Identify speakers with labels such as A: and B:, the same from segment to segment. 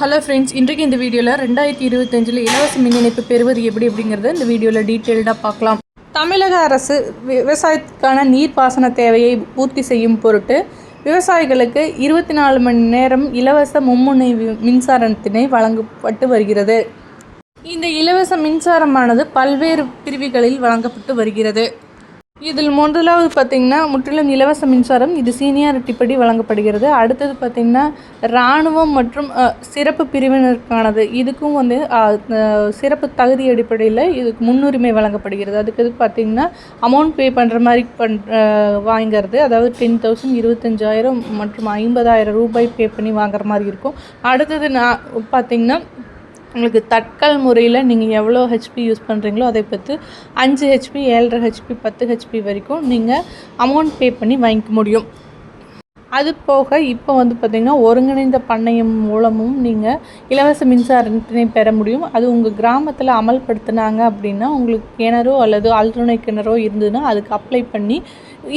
A: Hello friends இன்றைக்கு இந்த வீடியோவில் ரெண்டாயிரத்தி இருபத்தஞ்சில் இலவச மின் இணைப்பு பெறுவது எப்படி அப்படிங்கிறத இந்த வீடியோவில் டீட்டெயில்டாக பார்க்கலாம். தமிழக அரசு விவசாயத்துக்கான நீர்ப்பாசன தேவையை பூர்த்தி செய்யும் பொருட்டு விவசாயிகளுக்கு இருபத்தி நாலு மணி நேரம் இலவச மும்முனை மின்சாரத்தினை வழங்கப்பட்டு வருகிறது. இந்த இலவச மின்சாரமானது பல்வேறு பிரிவுகளில் வழங்கப்பட்டு வருகிறது. இதில் முதலாவது பார்த்திங்கன்னா முற்றிலும் இலவச மின்சாரம். இது சீனியாரிட்டிப்படி வழங்கப்படுகிறது. அடுத்தது பார்த்திங்கன்னா இராணுவம் மற்றும் சிறப்பு பிரிவினருக்கானது. இதுக்கும் வந்து சிறப்பு தகுதி அடிப்படையில் இதுக்கு முன்னுரிமை வழங்கப்படுகிறது. அதுக்கு இது பார்த்திங்கன்னா அமௌண்ட் பே பண்ணுற மாதிரி பண் வாங்கிறது. அதாவது டென் தௌசண்ட் இருபத்தஞ்சாயிரம் மற்றும் ஐம்பதாயிரம் ரூபாய் பே பண்ணி வாங்குற மாதிரி இருக்கும். அடுத்தது நான் பார்த்திங்கன்னா உங்களுக்கு தட்கல் முறையில் நீங்கள் எவ்வளோ ஹெச்பி யூஸ் பண்ணுறீங்களோ அதை பற்றி அஞ்சு ஹெச்பி ஏழரை ஹெச்பி பத்து ஹெச்பி வரைக்கும் நீங்கள் அமௌண்ட் பே பண்ணி வாங்கிக்க முடியும். அது போக இப்போ வந்து பார்த்திங்கன்னா ஒருங்கிணைந்த பண்ணையம் மூலமும் நீங்கள் இலவச மின்சாரத்தினை பெற முடியும். அது உங்கள் கிராமத்தில் அமல்படுத்தினாங்க அப்படின்னா உங்களுக்கு கிணறோ அல்லது ஆழ்துணை கிணறோ இருந்ததுன்னா அதுக்கு அப்ளை பண்ணி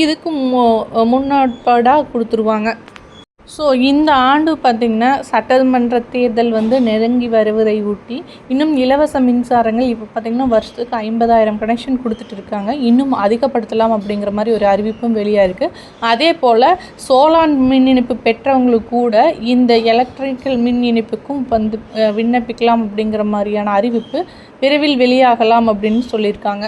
A: இதுக்கு மு- முன்னாட்பாடாக கொடுத்துருவாங்க. ஸோ இந்த ஆண்டு பார்த்திங்கன்னா சட்டமன்ற தேர்தல் வந்து நெருங்கி வருவதை ஊட்டி இன்னும் இலவச மின்சாரங்கள் இப்போ பார்த்திங்கன்னா வருஷத்துக்கு ஐம்பதாயிரம் கனெக்ஷன் கொடுத்துட்டு இருக்காங்க இன்னும் அதிகப்படுத்தலாம் அப்படிங்கிற மாதிரி ஒரு அறிவிப்பும் வெளியாக இருக்குது அதே போல் சோலார் மின் இணைப்பு பெற்றவங்களுக்கு கூட இந்த எலக்ட்ரிக்கல் மின் இணைப்புக்கும் வந்து விண்ணப்பிக்கலாம் அப்படிங்கிற மாதிரியான அறிவிப்பு விரைவில் வெளியாகலாம் அப்படின்னு சொல்லியிருக்காங்க.